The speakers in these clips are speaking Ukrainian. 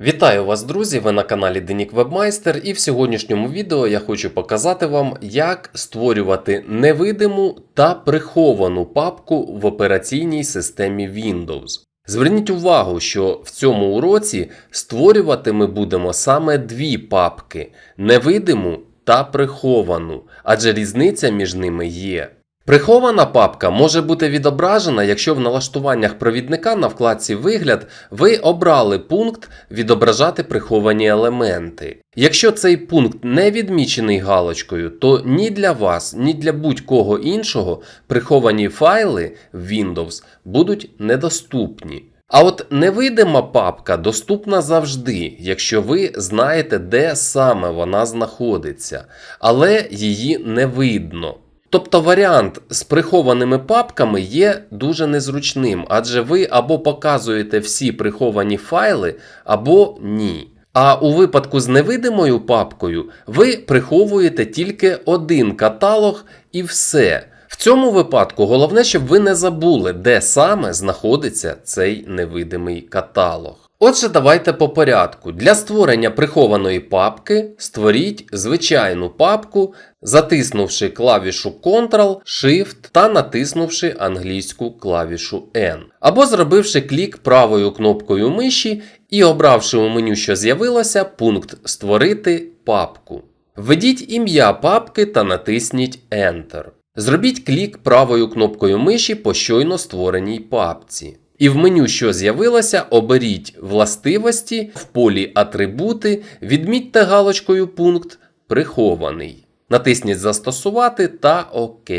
Вітаю вас, друзі! Ви на каналі Денік Вебмайстер, і в сьогоднішньому відео я хочу показати вам, як створювати невидиму та приховану папку в операційній системі Windows. Зверніть увагу, що в цьому уроці створювати ми будемо саме дві папки невидиму та приховану, адже різниця між ними є. Прихована папка може бути відображена, якщо в налаштуваннях провідника на вкладці Вигляд ви обрали пункт Відображати приховані елементи. Якщо цей пункт не відмічений галочкою, то ні для вас, ні для будь-кого іншого приховані файли в Windows будуть недоступні. А от невидима папка доступна завжди, якщо ви знаєте, де саме вона знаходиться, але її не видно. Тобто варіант з прихованими папками є дуже незручним, адже ви або показуєте всі приховані файли, або ні. А у випадку з невидимою папкою ви приховуєте тільки один каталог і все. В цьому випадку головне, щоб ви не забули, де саме знаходиться цей невидимий каталог. Отже, давайте по порядку. Для створення прихованої папки створіть звичайну папку, затиснувши клавішу Ctrl, Shift та натиснувши англійську клавішу N. Або зробивши клік правою кнопкою миші і обравши у меню, що з'явилося, пункт Створити папку. Введіть ім'я папки та натисніть Enter. Зробіть клік правою кнопкою миші по щойно створеній папці. І в меню, що з'явилося, оберіть властивості в полі Атрибути, відмітьте галочкою пункт Прихований. Натисніть Застосувати та ОК.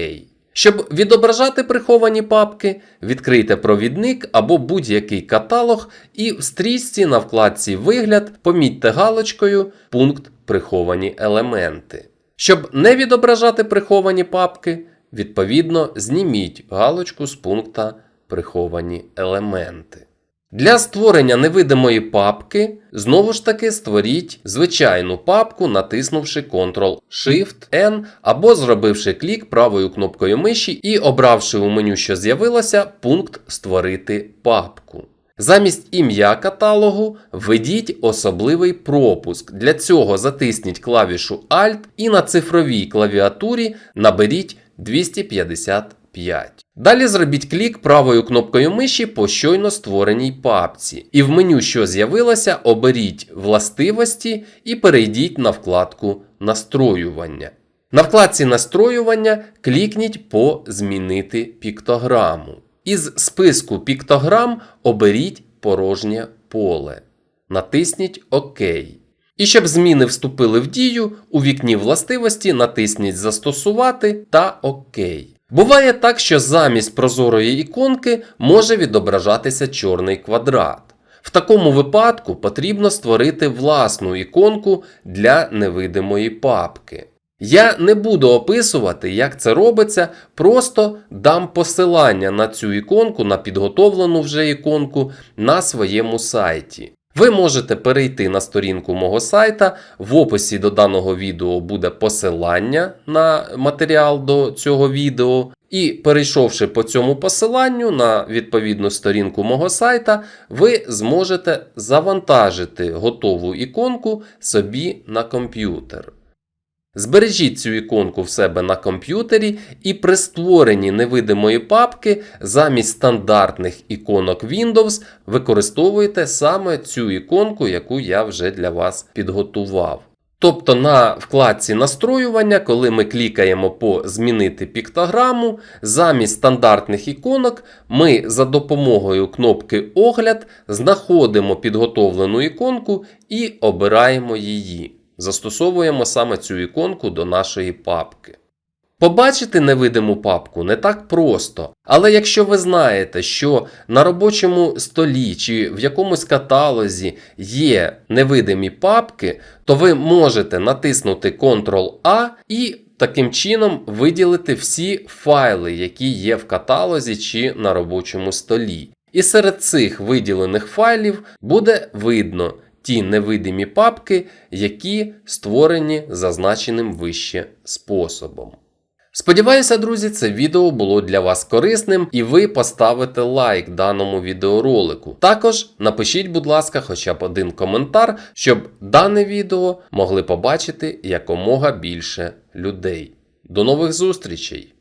Щоб відображати приховані папки, відкрийте провідник або будь-який каталог і в стрічці на вкладці Вигляд помітьте галочкою пункт Приховані елементи. Щоб не відображати приховані папки, відповідно зніміть галочку з пункта Приховані елементи. Для створення невидимої папки знову ж таки створіть звичайну папку, натиснувши Ctrl-Shift-N або зробивши клік правою кнопкою миші і обравши у меню, що з'явилося, пункт Створити папку. Замість ім'я каталогу введіть особливий пропуск. Для цього затисніть клавішу Alt і на цифровій клавіатурі наберіть 255. Далі зробіть клік правою кнопкою миші по щойно створеній папці. І в меню, що з'явилося, оберіть властивості і перейдіть на вкладку Настроювання. На вкладці Настроювання клікніть по Змінити піктограму. Із списку піктограм оберіть порожнє поле. Натисніть ОК. І щоб зміни вступили в дію, у вікні властивості натисніть Застосувати та ОК. Буває так, що замість прозорої іконки може відображатися чорний квадрат. В такому випадку потрібно створити власну іконку для невидимої папки. Я не буду описувати, як це робиться, просто дам посилання на цю іконку, на підготовлену вже іконку на своєму сайті. Ви можете перейти на сторінку мого сайта. В описі до даного відео буде посилання на матеріал до цього відео. І перейшовши по цьому посиланню на відповідну сторінку мого сайта, ви зможете завантажити готову іконку собі на комп'ютер. Збережіть цю іконку в себе на комп'ютері і при створенні невидимої папки замість стандартних іконок Windows використовуйте саме цю іконку, яку я вже для вас підготував. Тобто на вкладці настроювання, коли ми клікаємо по Змінити піктограму, замість стандартних іконок ми за допомогою кнопки Огляд знаходимо підготовлену іконку і обираємо її. Застосовуємо саме цю іконку до нашої папки. Побачити невидиму папку не так просто, але якщо ви знаєте, що на робочому столі чи в якомусь каталозі є невидимі папки, то ви можете натиснути Ctrl-A і таким чином виділити всі файли, які є в каталозі чи на робочому столі. І серед цих виділених файлів буде видно ті невидимі папки, які створені зазначеним вище способом. Сподіваюся, друзі, це відео було для вас корисним і ви поставите лайк даному відеоролику. Також напишіть, будь ласка, хоча б один коментар, щоб дане відео могли побачити якомога більше людей. До нових зустрічей!